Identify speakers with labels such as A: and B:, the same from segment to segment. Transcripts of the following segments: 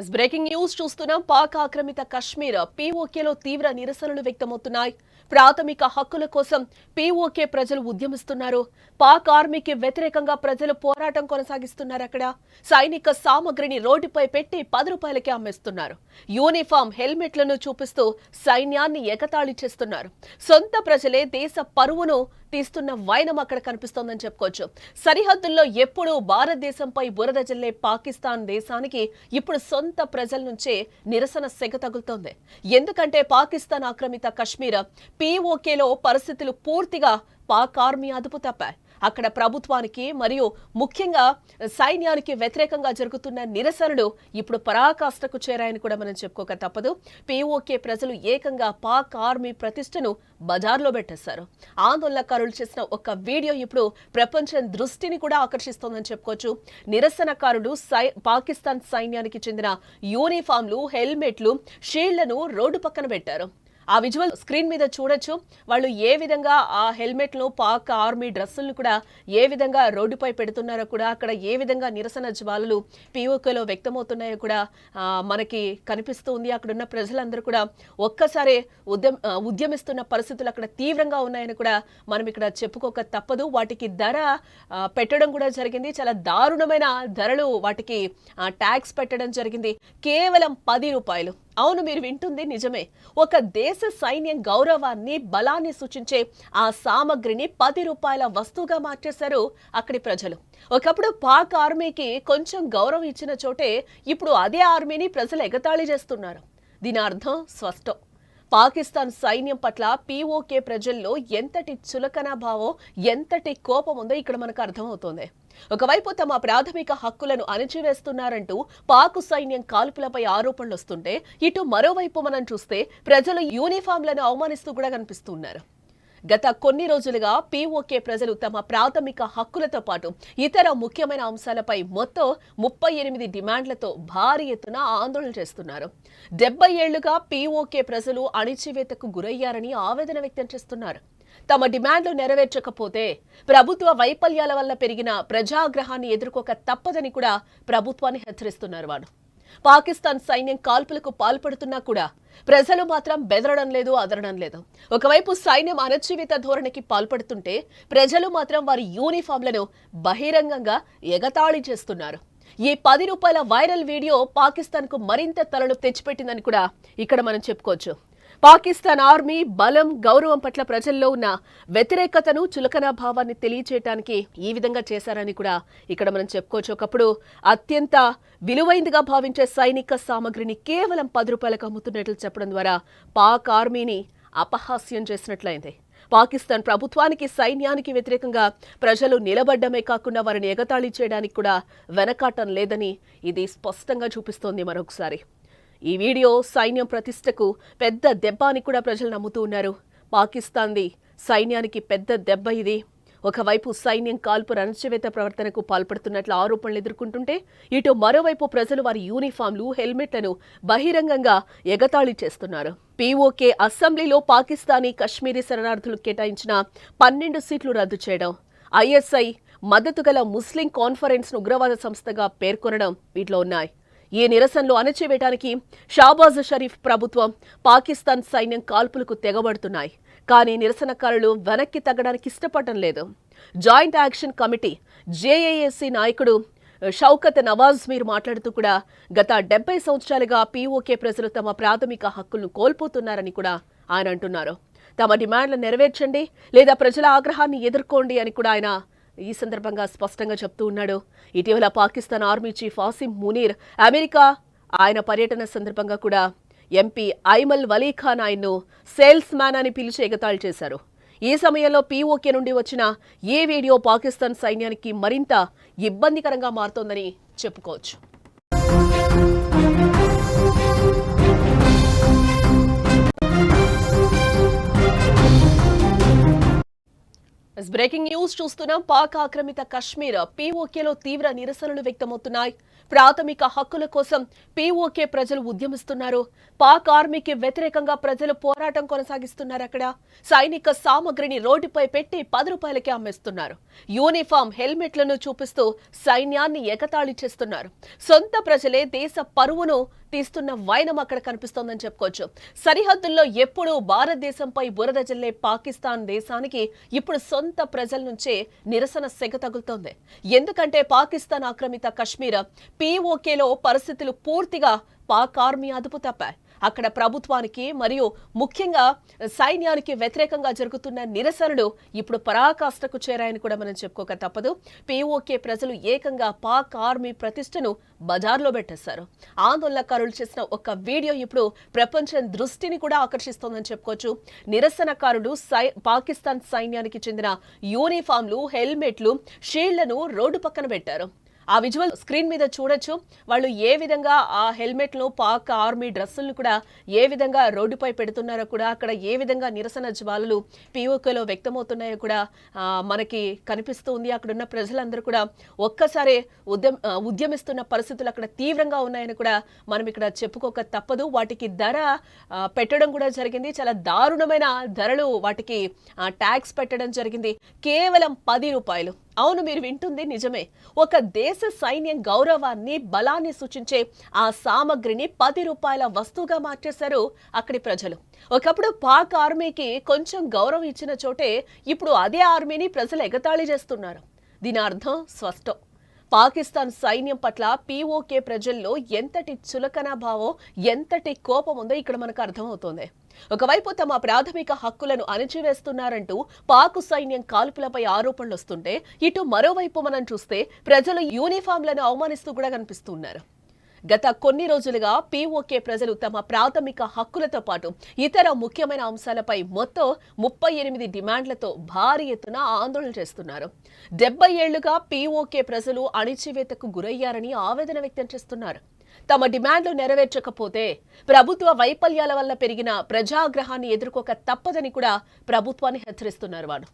A: Breaking news చూస్తున్నాం పాక్ ఆక్రమిత కశ్మీర్ పీఓకేలో తీవ్ర నిరసనలు వ్యక్తమవుతున్నాయి. ప్రాథమిక హక్కుల కోసం పీఓకే ప్రజలు ఉద్యమిస్తున్నారు. పాక్ ఆర్మీకి వ్యతిరేకంగా ప్రజలు పోరాటం కొనసాగిస్తున్నారు అక్కడ. సైనిక సామగ్రిని రోడ్డుపై పెట్టి పది రూపాయలకే అమ్మేస్తున్నారు. యూనిఫామ్ హెల్మెట్లను చూపిస్తూ సైన్యాన్ని ఎగతాళి చేస్తున్నారు. సొంత ప్రజలే దేశ పరువును తీస్తున్న వైనం అక్కడ కనిపిస్తోందని చెప్పుకోవచ్చు. సరిహద్దుల్లో ఎప్పుడూ భారతదేశంపై బురద జల్లే పాకిస్తాన్ దేశానికి ఇప్పుడు సొంత ప్రజల నుంచే నిరసన సెగ తగులుతోంది. ఎందుకంటే పాకిస్తాన్ ఆక్రమిత కశ్మీర్ పీఓకేలో పరిస్థితులు పూర్తిగా పాక్ ఆర్మీ అదుపు తప్పాయి. అక్కడ ప్రభుత్వానికి మరియు ముఖ్యంగా సైన్యానికి వ్యతిరేకంగా జరుగుతున్న నిరసనలు ఇప్పుడు పరాకాష్ఠకు చేరాయని కూడా మనం చెప్పుకోక తప్పదు. పీఓకే ప్రజలు ఏకంగా పాక్ ఆర్మీ ప్రతిష్టను బజార్లో పెట్టేశారు. ఆందోళనకారులు చేసిన ఒక వీడియో ఇప్పుడు ప్రపంచం దృష్టిని కూడా ఆకర్షిస్తోందని చెప్పుకోవచ్చు. నిరసనకారులు సై పాకిస్తాన్ సైన్యానికి చెందిన యూనిఫామ్లు హెల్మెట్లు షీళ్ళను రోడ్డు పక్కన పెట్టారు. ఆ విజువల్ స్క్రీన్ మీద చూడొచ్చు. వాళ్ళు ఏ విధంగా ఆ హెల్మెట్లు పాక్ ఆర్మీ డ్రెస్సులను కూడా ఏ విధంగా రోడ్డుపై పెడుతున్నారో కూడా అక్కడ ఏ విధంగా నిరసన జ్వాలలు పీఓకేలో వ్యక్తమవుతున్నాయో కూడా మనకి కనిపిస్తూ ఉంది. అక్కడ ఉన్న ప్రజలందరూ కూడా ఒక్కసారి ఉద్యమ ఉద్యమిస్తున్న పరిస్థితులు అక్కడ తీవ్రంగా ఉన్నాయని కూడా మనం ఇక్కడ చెప్పుకోక తప్పదు. వాటికి ధర పెట్టడం కూడా జరిగింది. చాలా దారుణమైన ధరలు వాటికి ట్యాక్స్ పెట్టడం జరిగింది. కేవలం పది రూపాయలు. అవును మీరు వింటుంది నిజమే. ఒక దేశ సైన్యం గౌరవాన్ని బలాన్ని సూచించే ఆ సామగ్రిని పది రూపాయల వస్తువుగా మార్చేశారు అక్కడి ప్రజలు. ఒకప్పుడు పాక్ ఆర్మీకి కొంచెం గౌరవం ఇచ్చిన చోటే ఇప్పుడు అదే ఆర్మీని ప్రజలు ఎగతాళి చేస్తున్నారు. దీని అర్థం స్పష్టం. పాకిస్తాన్ సైన్యం పట్ల పీఓకే ప్రజల్లో ఎంతటి చులకన భావం ఎంతటి కోపం ఉందో ఇక్కడ మనకు అర్థమవుతోంది. ఒకవైపు తమ ప్రాథమిక హక్కులను అణిచివేస్తున్నారంటూ పాకు సైన్యం కాల్పులపై ఆరోపణలు వస్తుంటే ఇటు మరోవైపు మనం చూస్తే ప్రజలు యూనిఫామ్లను అవమానిస్తూ కూడా కనిపిస్తున్నారు గత కొన్ని రోజులుగా పీఓకే ప్రజలు తమ ప్రాథమిక హక్కులతో పాటు ఇతర ముఖ్యమైన అంశాలపై మొత్తం ముప్పై ఎనిమిది డిమాండ్లతో భారీ ఎత్తున ఆందోళన చేస్తున్నారు. డెబ్బై ఏళ్ళుగా పీఓకే ప్రజలు అణిచివేతకు గురయ్యారని ఆవేదన వ్యక్తం చేస్తున్నారు. తమ డిమాండ్లు నెరవేర్చకపోతే ప్రభుత్వ వైఫల్యాల వల్ల పెరిగిన ప్రజాగ్రహాన్ని ఎదుర్కోక తప్పదని కూడా ప్రభుత్వాన్ని హెచ్చరిస్తున్నారు వాడు పాకిస్తాన్ సైన్యం కాల్పులకు పాల్పడుతున్నా కూడా ప్రజలు మాత్రం బెదరడం లేదు అదరడం లేదు. ఒకవైపు సైన్యం అనజీవిత ధోరణికి పాల్పడుతుంటే ప్రజలు మాత్రం వారి యూనిఫామ్లను బహిరంగంగా ఎగతాళి చేస్తున్నారు. ఈ పది రూపాయల వైరల్ వీడియో పాకిస్తాన్కు మరింత తలను తెచ్చిపెట్టిందని కూడా ఇక్కడ మనం చెప్పుకోవచ్చు. పాకిస్తాన్ ఆర్మీ బలం గౌరవం పట్ల ప్రజల్లో ఉన్న వ్యతిరేకతను చులకన భావాన్ని తెలియచేయటానికి ఈ విధంగా చేశారని కూడా ఇక్కడ మనం చెప్పుకోవచ్చు. ఒకప్పుడు అత్యంత విలువైందిగా భావించే సైనిక సామగ్రిని కేవలం పది రూపాయలకు అమ్ముతున్నట్లు చెప్పడం ద్వారా పాక్ ఆర్మీని అపహాస్యం చేసినట్లయింది. పాకిస్తాన్ ప్రభుత్వానికి సైన్యానికి వ్యతిరేకంగా ప్రజలు నిలబడ్డమే కాకుండా వారిని ఎగతాళి చేయడానికి కూడా వెనకాటం లేదని ఇది స్పష్టంగా చూపిస్తోంది మరొకసారి. ఈ వీడియో సైన్యం ప్రతిష్టకు పెద్ద దెబ్బ అని కూడా ప్రజలు నమ్ముతూ ఉన్నారు. పాకిస్తాన్ది సైన్యానికి పెద్ద దెబ్బ ఇది. ఒకవైపు సైన్యం కాల్పు రణచివేత ప్రవర్తనకు పాల్పడుతున్నట్లు ఆరోపణలు ఎదుర్కొంటుంటే ఇటు మరోవైపు ప్రజలు వారి యూనిఫామ్లు హెల్మెట్లను బహిరంగంగా ఎగతాళి చేస్తున్నారు. పీఓకే అసెంబ్లీలో పాకిస్తానీ కశ్మీరీ శరణార్థులు కేటాయించిన పన్నెండు సీట్లు రద్దు చేయడం ఐఎస్ఐ మద్దతు గల ముస్లిం కాన్ఫరెన్స్ను ఉగ్రవాద సంస్థగా పేర్కొనడం వీటిలో ఉన్నాయి. ఈ నిరసనలు అణచివేయడానికి షాబాజ్ షరీఫ్ ప్రభుత్వం పాకిస్తాన్ సైన్యం కాల్పులకు తెగబడుతున్నాయి. కానీ నిరసనకారులు వెనక్కి తగ్గడానికి ఇష్టపడటం లేదు. జాయింట్ యాక్షన్ కమిటీ జేఏఏసీ నాయకుడు షౌకత్ నవాజ్ మీరు మాట్లాడుతూ కూడా గత డెబ్బై సంవత్సరాలుగా పీఓకే ప్రజలు తమ ప్రాథమిక హక్కులను కోల్పోతున్నారని కూడా ఆయన అంటున్నారు. తమ డిమాండ్లు నెరవేర్చండి లేదా ప్రజల ఆగ్రహాన్ని ఎదుర్కోండి అని కూడా ఆయన ఈ సందర్భంగా స్పష్టంగా చెప్తూ ఉన్నాడు. ఇటీవల Pakistan army chief Asim Munir America ఆయన పర్యటన సందర్భంగా కూడా ఎంపీ ఐమల్ వలీఖాన్ ఆయన్ను సేల్స్ మ్యాన్ అని పిలిచి ఎగతాళి చేశారు. ఈ సమయంలో పీఓకే నుండి వచ్చిన ఏ వీడియో పాకిస్తాన్ సైన్యానికి మరింత ఇబ్బందికరంగా మారుతోందని చెప్పుకోవచ్చు. బ్రేకింగ్ న్యూస్ చూస్తున్నాం పాక్ ఆక్రమిత కశ్మీర్ పీఓకేలో తీవ్ర నిరసనలు వ్యక్తమవుతున్నాయి. ప్రాథమిక హక్కుల కోసం పీఓకే ప్రజలు ఉద్యమిస్తున్నారు. పాక్ ఆర్మీకి వ్యతిరేకంగా ప్రజలు పోరాటం కొనసాగిస్తున్నారు అక్కడ. సైనిక సామగ్రిని రోడ్డుపై పెట్టి పది రూపాయలకే అమ్మేస్తున్నారు. యూనిఫామ్ హెల్మెట్లను చూపిస్తూ సైన్యాన్ని ఎగతాళి చేస్తున్నారు. సొంత ప్రజలే దేశ పరువును తీస్తున్న వైనం అక్కడ కనిపిస్తోందని చెప్పుకోవచ్చు. సరిహద్దుల్లో ఎప్పుడూ భారతదేశంపై బురద జల్లే పాకిస్తాన్ దేశానికి ఇప్పుడు సొంత ప్రజల నుంచే నిరసన సెగ తగులుతోంది. ఎందుకంటే పాకిస్తాన్ ఆక్రమిత కశ్మీర్ పీఓకేలో పరిస్థితులు పూర్తిగా పాక్ ఆర్మీ అదుపు తప్పాయి అక్కడ ప్రభుత్వానికి మరియు ముఖ్యంగా సైన్యానికి వ్యతిరేకంగా జరుగుతున్న నిరసనలు ఇప్పుడు పరాకాష్ఠకు చేరాయని కూడా మనం చెప్పుకోక తప్పదు. పీఓకే ప్రజలు ఏకంగా పాక్ ఆర్మీ ప్రతిష్టను బజార్లో పెట్టేశారు. ఆందోళనకారులు చేసిన ఒక వీడియో ఇప్పుడు ప్రపంచం దృష్టిని కూడా ఆకర్షిస్తోందని చెప్పుకోవచ్చు. నిరసనకారులు సై పాకిస్తాన్ సైన్యానికి చెందిన యూనిఫామ్లు హెల్మెట్లు షీళ్ళను రోడ్డు పక్కన పెట్టారు. ఆ విజువల్ స్క్రీన్ మీద చూడొచ్చు. వాళ్ళు ఏ విధంగా ఆ హెల్మెట్లు పాక్ ఆర్మీ డ్రెస్సులను కూడా ఏ విధంగా రోడ్డుపై పెడుతున్నారో కూడా అక్కడ ఏ విధంగా నిరసన జ్వాలలు పీఓకేలో వ్యక్తమవుతున్నాయో కూడా మనకి కనిపిస్తూ ఉంది. అక్కడ ఉన్న ప్రజలందరూ కూడా ఒక్కసారి ఉద్యమ ఉద్యమిస్తున్న పరిస్థితులు అక్కడ తీవ్రంగా ఉన్నాయని కూడా మనం ఇక్కడ చెప్పుకోక తప్పదు. వాటికి ధర పెట్టడం కూడా జరిగింది. చాలా దారుణమైన ధరలు వాటికి ట్యాక్స్ పెట్టడం జరిగింది. కేవలం పది రూపాయలు. అవును మీరు వింటుంది నిజమే. ఒక దేశ సైన్యం గౌరవాన్ని బలాన్ని సూచించే ఆ సామగ్రిని పది రూపాయల వస్తువుగా మార్చేశారు అక్కడి ప్రజలు. ఒకప్పుడు పాక్ ఆర్మీకి కొంచెం గౌరవం ఇచ్చిన చోటే ఇప్పుడు అదే ఆర్మీని ప్రజలు ఎగతాళి చేస్తున్నారు. దీని అర్థం స్పష్టం. పాకిస్తాన్ సైన్యం పట్ల పీఓకే ప్రజల్లో ఎంతటి చులకన భావం ఎంతటి కోపం ఉందో ఇక్కడ మనకు అర్థమవుతోంది. ఒకవైపు తమ ప్రాథమిక హక్కులను అణిచివేస్తున్నారంటూ పాకు సైన్యం కాల్పులపై ఆరోపణలు వస్తుంటే ఇటు మరోవైపు మనం చూస్తే ప్రజలు యూనిఫామ్లను అవమానిస్తూ కూడా కనిపిస్తున్నారు. గత కొన్ని రోజులుగా పీఓకే ప్రజలు తమ ప్రాథమిక హక్కులతో పాటు ఇతర ముఖ్యమైన అంశాలపై మొత్తం ముప్పై ఎనిమిది డిమాండ్లతో భారీ ఎత్తున ఆందోళన చేస్తున్నారు. డెబ్బై ఏళ్ళుగా పీఓకే ప్రజలు అణిచివేతకు గురయ్యారని ఆవేదన వ్యక్తం చేస్తున్నారు. తమ డిమాండ్లు నెరవేర్చకపోతే ప్రభుత్వ వైఫల్యాల వల్ల పెరిగిన ప్రజాగ్రహాన్ని ఎదుర్కోక తప్పదని కూడా ప్రభుత్వాన్ని హెచ్చరిస్తున్నారు వాడు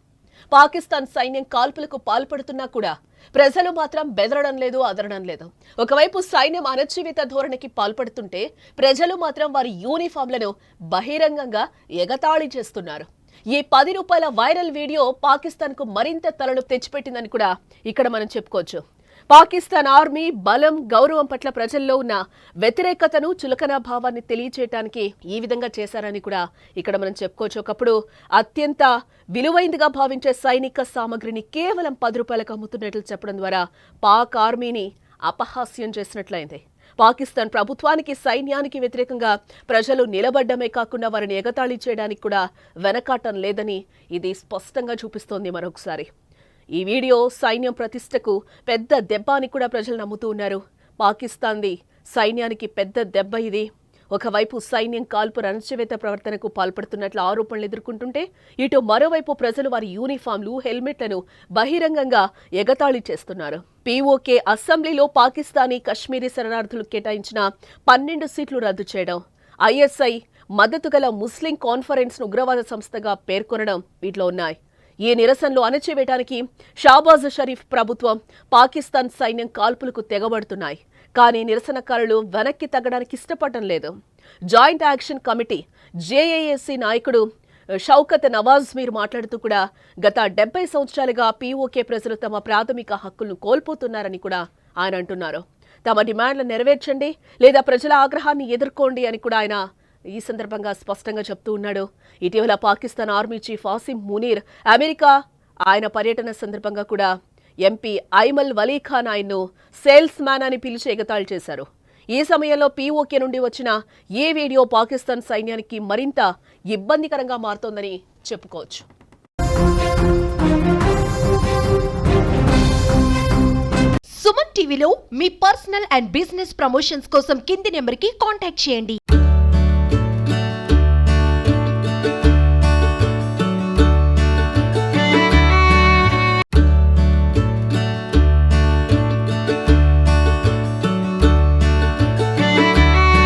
A: పాకిస్తాన్ సైన్యం కాల్పులకు పాల్పడుతున్నా కూడా ప్రజలు మాత్రం బెదరడం లేదు అదరడం లేదు. ఒకవైపు సైన్యం అనజీవిత ధోరణికి పాల్పడుతుంటే ప్రజలు మాత్రం వారి యూనిఫామ్లను బహిరంగంగా ఎగతాళి చేస్తున్నారు. ఈ పది రూపాయల వైరల్ వీడియో పాకిస్తాన్కు మరింత తలను తెచ్చిపెట్టిందని కూడా ఇక్కడ మనం చెప్పుకోవచ్చు. పాకిస్తాన్ ఆర్మీ బలం గౌరవం పట్ల ప్రజల్లో ఉన్న వ్యతిరేకతను చులకన భావాన్ని తెలియచేయటానికి ఈ విధంగా చేశారని కూడా ఇక్కడ మనం చెప్పుకోవచ్చు. ఒకప్పుడు అత్యంత విలువైందిగా భావించే సైనిక సామగ్రిని కేవలం పది రూపాయలకు అమ్ముతున్నట్లు చెప్పడం ద్వారా పాక్ ఆర్మీని అపహాస్యం చేసినట్లయింది. పాకిస్తాన్ ప్రభుత్వానికి సైన్యానికి వ్యతిరేకంగా ప్రజలు నిలబడ్డమే కాకుండా వారిని ఎగతాళి చేయడానికి కూడా వెనకాటం లేదని ఇది స్పష్టంగా చూపిస్తోంది మరొకసారి. ఈ వీడియో సైన్యం ప్రతిష్టకు పెద్ద దెబ్బ అని కూడా ప్రజలు నమ్ముతూ ఉన్నారు. పాకిస్తాన్ది సైన్యానికి పెద్ద దెబ్బ ఇది. ఒకవైపు సైన్యం కాల్పు రణచివేత ప్రవర్తనకు పాల్పడుతున్నట్లు ఆరోపణలు ఎదుర్కొంటుంటే ఇటు మరోవైపు ప్రజలు వారి యూనిఫామ్లు హెల్మెట్లను బహిరంగంగా ఎగతాళి చేస్తున్నారు. పీఓకే అసెంబ్లీలో పాకిస్తానీ కశ్మీరీ శరణార్థులు కేటాయించిన పన్నెండు సీట్లు రద్దు చేయడం ఐఎస్ఐ మద్దతు గల ముస్లిం కాన్ఫరెన్స్ను ఉగ్రవాద సంస్థగా పేర్కొనడం వీటిలో ఉన్నాయి. ఈ నిరసనలు అణచివేయడానికి షాబాజ్ షరీఫ్ ప్రభుత్వం పాకిస్తాన్ సైన్యం కాల్పులకు తెగబడుతున్నాయి. కానీ నిరసనకారులు వెనక్కి తగ్గడానికి ఇష్టపడటం లేదు. జాయింట్ యాక్షన్ కమిటీ జేఏఏసీ నాయకుడు షౌకత్ నవాజ్ మీరు మాట్లాడుతూ కూడా గత డెబ్బై సంవత్సరాలుగా పీఓకే ప్రజలు తమ ప్రాథమిక హక్కులను కోల్పోతున్నారని కూడా ఆయన అంటున్నారు. తమ డిమాండ్లు నెరవేర్చండి లేదా ప్రజల ఆగ్రహాన్ని ఎదుర్కోండి అని కూడా ఆయన ఈ సందర్భంగా స్పష్టంగా చెప్తూ ఉన్నాడు. ఇటీవల Pakistan army chief Asim Munir America ఆయన పర్యటన సందర్భంగా కూడా ఎంపీ ఐమల్ వలీఖాన్ ఆయన్ను సేల్స్ మ్యాన్ అని పిలిచి ఎగతాళి చేశారు. ఈ సమయంలో పీఓకే నుండి వచ్చిన ఏ వీడియో పాకిస్తాన్ సైన్యానికి మరింత ఇబ్బందికరంగా మారుతోందని చెప్పుకోవచ్చు.
B: సుమన్ టీవీలో మీ పర్సనల్ అండ్ బిజినెస్ ప్రమోషన్స్ కోసం కింది నెంబర్కి కాంటాక్ట్ చేయండి.